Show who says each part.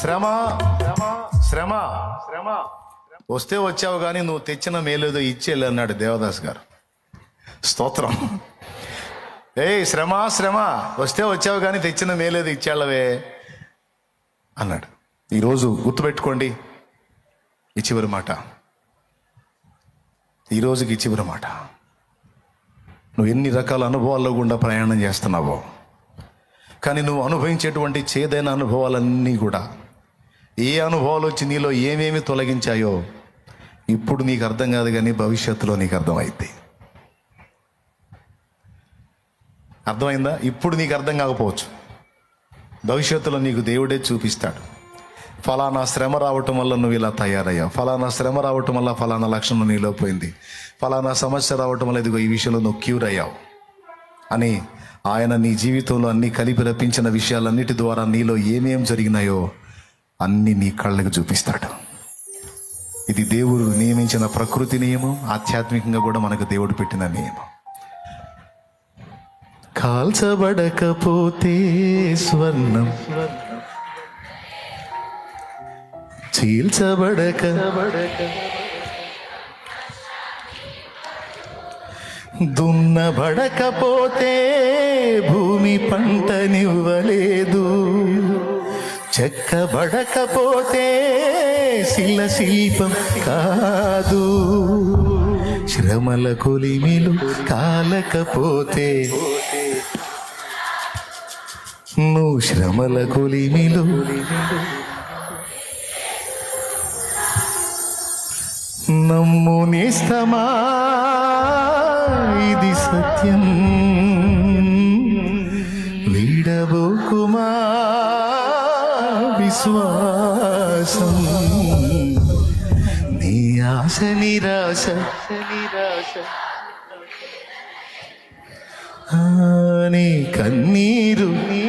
Speaker 1: శ్రమ శ్రమ శ్రమ. వస్తే వచ్చావు కానీ నువ్వు తెచ్చిన మేలేదో ఇచ్చేళ్ళు అన్నాడు దేవదాస్ గారు. స్తోత్రం. ఏయ్ శ్రమ శ్రమ. వస్తే వచ్చావు కానీ తెచ్చిన మేలేదో ఇచ్చేళ్ళవే అన్నాడు. ఈరోజు గుర్తుపెట్టుకోండి ఈ చివరి మాట. ఈరోజుకి చివరి మాట. నువ్వు ఎన్ని రకాల అనుభవాల్లో గుండా ప్రయాణం చేస్తున్నావో. కానీ నువ్వు అనుభవించేటువంటి చేదైన అనుభవాలన్నీ కూడా ఏ అనుభవాలు వచ్చి నీలో ఏమేమి తొలగించాయో ఇప్పుడు నీకు అర్థం కాదు కానీ భవిష్యత్తులో నీకు అర్థమైంది అర్థమైందా? ఇప్పుడు నీకు అర్థం కాకపోవచ్చు. భవిష్యత్తులో నీకు దేవుడే చూపిస్తాడు. ఫలానా శ్రమ రావటం వల్ల నువ్వు ఇలా తయారయ్యావు. ఫలానా శ్రమ రావటం వల్ల ఫలానా లక్షణం నీలో పోయింది. ఫలానా సమస్య రావటం వల్ల ఇదిగో ఈ విషయంలో నువ్వు క్యూర్ అయ్యావు. అని ఆయన నీ జీవితంలో అన్ని కలిపి రప్పించిన విషయాలన్నిటి ద్వారా నీలో ఏమేం జరిగినాయో అన్ని నీ కళ్ళకు చూపిస్తాడు. ఇది దేవుడు నియమించిన ప్రకృతి నియమం ఆధ్యాత్మికంగా కూడా మనకు దేవుడు పెట్టిన నియమం. కాల్చబడకపోతే స్వర్ణం. చీల్చబడక. దున్నబడకపోతే భూమి పంటనివ్వలేదు చెక్కబడకపోతే శిల శిల్పం కాదు. శ్రమల కొలిమిలు కాలకపోతే నువ్వు శ్రమల కొలిమిలు నమ్ము నిస్తమా ఇది సత్యం. విశ్వాసం. నీ ఆశ నిరాశ నిరాశ నీ కన్నీరు. నీ